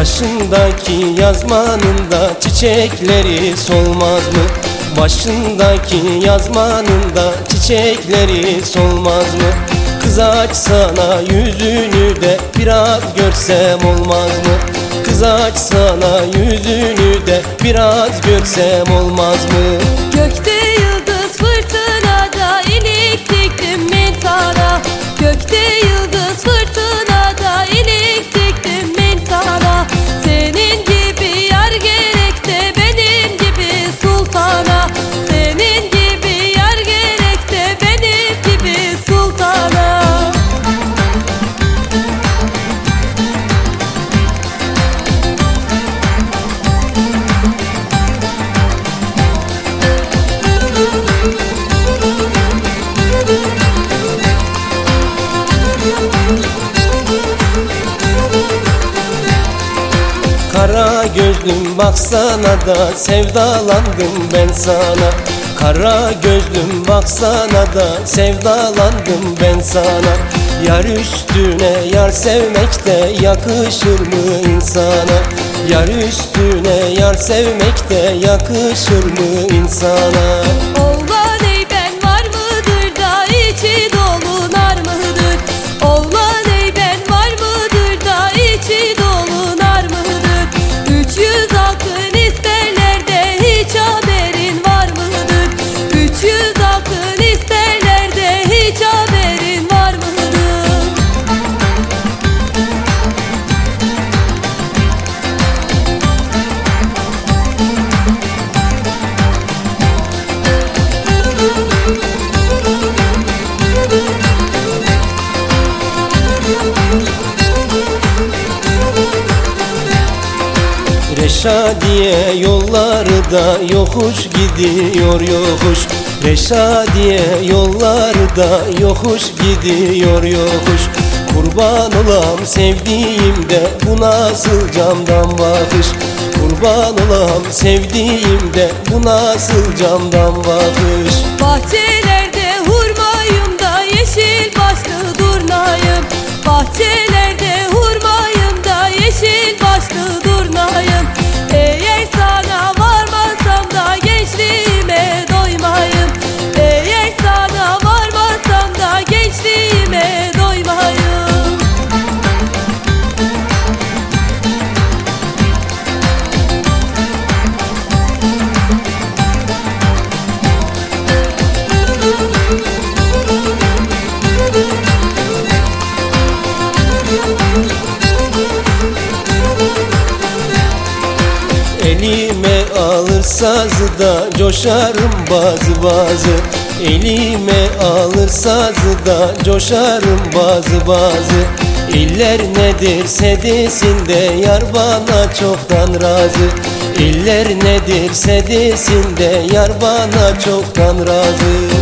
Başındaki yazmanın da çiçekleri solmaz mı? Başındaki yazmanın da çiçekleri solmaz mı? Kız açsana yüzünü de biraz görsem olmaz mı? Kız açsana yüzünü de biraz görsem olmaz mı? Gökte Gözlüm baksana da sevdalandım ben sana. Kara gözlüm baksana da sevdalandım ben sana. Yar üstüne yar sevmek de yakışır mı insana? Yar üstüne yar sevmek de yakışır mı insana Reşadiye yolları da yokuş gidiyor yokuş. Reşadiye yolları da yokuş gidiyor yokuş. Kurban olam sevdiğim de bu nasıl camdan bakış. Kurban olam sevdiğim de bu nasıl camdan bakış. Bahçelerde hurmayım da yeşil başlı durnayım. Bahçelerde sazı da coşarım bazı bazı. Elime alır sazı da coşarım bazı bazı. İller ne derse desin de yar bana çoktan razı. İller ne derse desin de yar bana çoktan razı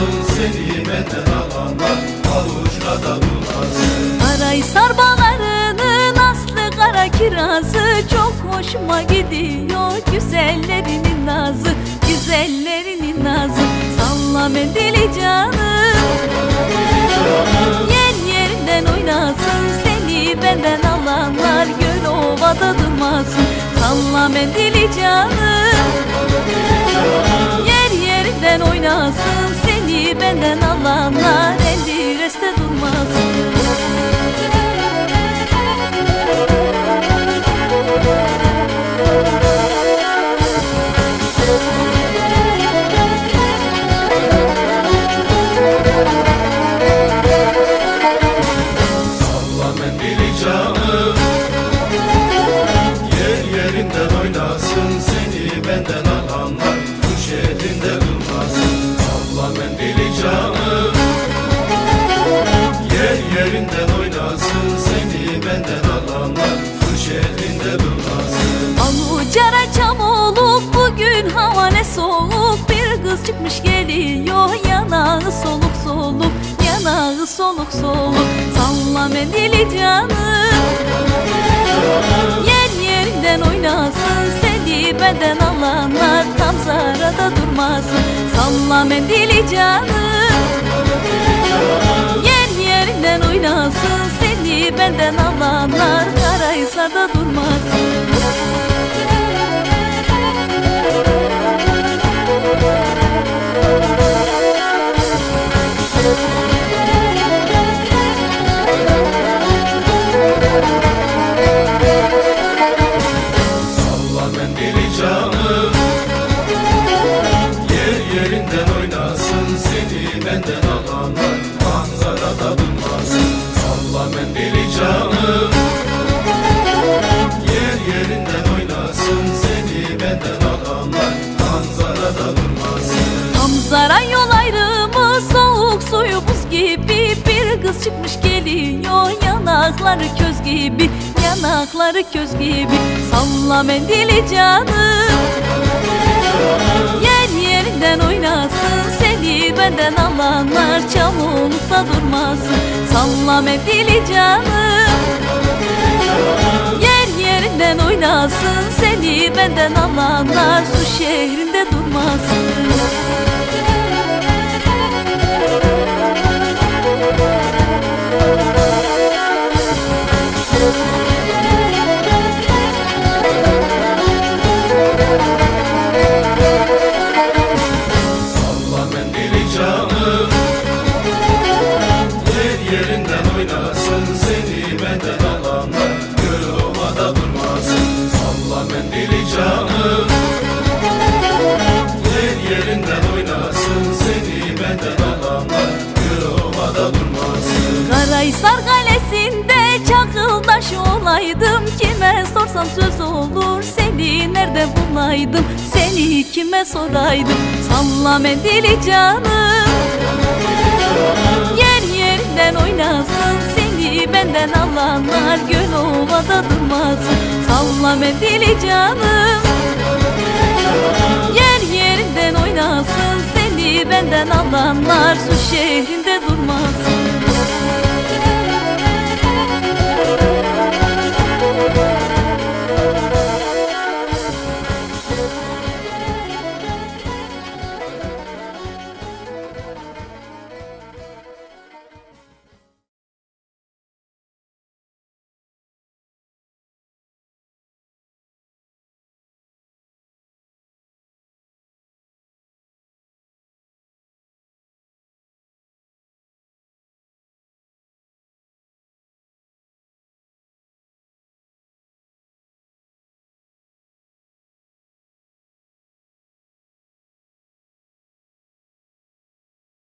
oynasın Seni benden alanlar Avucuna da bulasın Araysar bağlarının aslı kara kirazı. Çok hoşuma gidiyor güzellerinin nazı Güzellerinin nazı. Salla mendili canım Yer yerinde yerden oynasın Seni benden alanlar göl ovada durmasın. Salla mendili canım Seni benden alanlar Salla mendili canım Yer yerinden oynasın Seni benden alanlar. Bu şehrinde bugün hava ne soğuk Bir kız çıkmış geliyor. Yanağı soluk soluk Yanağı soluk soluk. Salla mendili canım Yer yerinden oynasın Seni benden alanlar Tam zarada durmasın. Salla mendili canım Yer yerinden oynasın Seni benden alanlar. Karahisar'da durmasın Hamzara yol ayrımı soğuk suyu buz gibi. Bir kız çıkmış geliyor yanakları köz gibi. Yanakları köz gibi. Salla mendili canım Yer yerinden oynasın Seni benden alanlar Çamurlukta durmasın. Salla mendili canım Yer yerinden oynasın Seni benden alanlar Su şehrinde durmasın Salla Sorsam söz olur seni nerede bulaydım? Seni kime soraydım? Salla mendili canım. Yer yerinden oynasın seni benden alanlar Göl ovada durmasın. Salla mendili canım. Yer yerinden oynasın seni benden alanlar Su şehrinde durmasın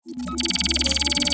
Música